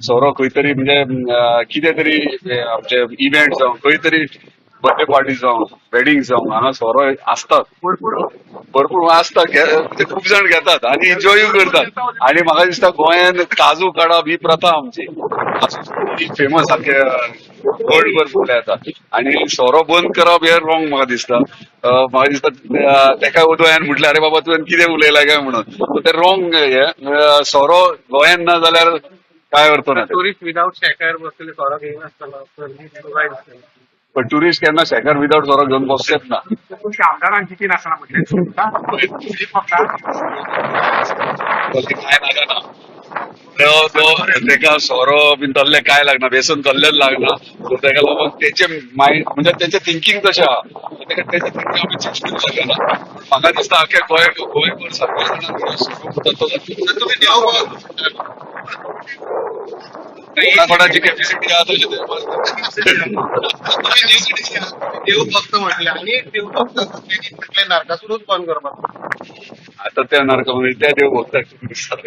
सोरो खंय तरी म्हणजे कितें तरी आमचे इव्हेंट जावं खंय तरी बर्थडे पार्टी जावं वेडिंग जावं हांगा सोरो आसतात भरपूर. आसता खूप जण घेतात आणि एन्जॉय करतात. आणि म्हाका दिसता गोंयान काजू काडप ही प्रथा आमची. फेमस सारखे वर्ल्ड भर फुडें येता आणि सोरो बंद करप हे रॉंग म्हाका दिसता. म्हाका दिसता तेका उदयान म्हटल्यार अरे बाबा तुवें कितें उलयला काय म्हणून. ते रॉंग हे सोरो गोंयान ना जाल्यार काय अर्थ ना टुरिस्ट विदाउट शेकार बसलेले सोरो घेऊन असताना पण टुरिस्ट केन्ना शेकार विदाउट सोरो घेवन बसचेच ना तुमच्या आमदारांची ती काय लागना तो तो तेका सोरो बीन तल्ले काय लागना बेसन तल्लेच लागना सो लागून तेचे मायंड म्हणजे तेचे थिंकींग तशें आहा सो तेका तेचे थिंकींग आमी चेंज करूंक शकना म्हाका दिसता आख्या गोंय गोंयभर सगळे जाणां देव कोणाकोणाची कॅपॅसिटी आहा तशी ते. देव भक्त म्हटले. आणि देव भक्त म्हटले नारकासूरच बंद आता त्या नरकामध्ये त्या देव भक्ताक दिसतात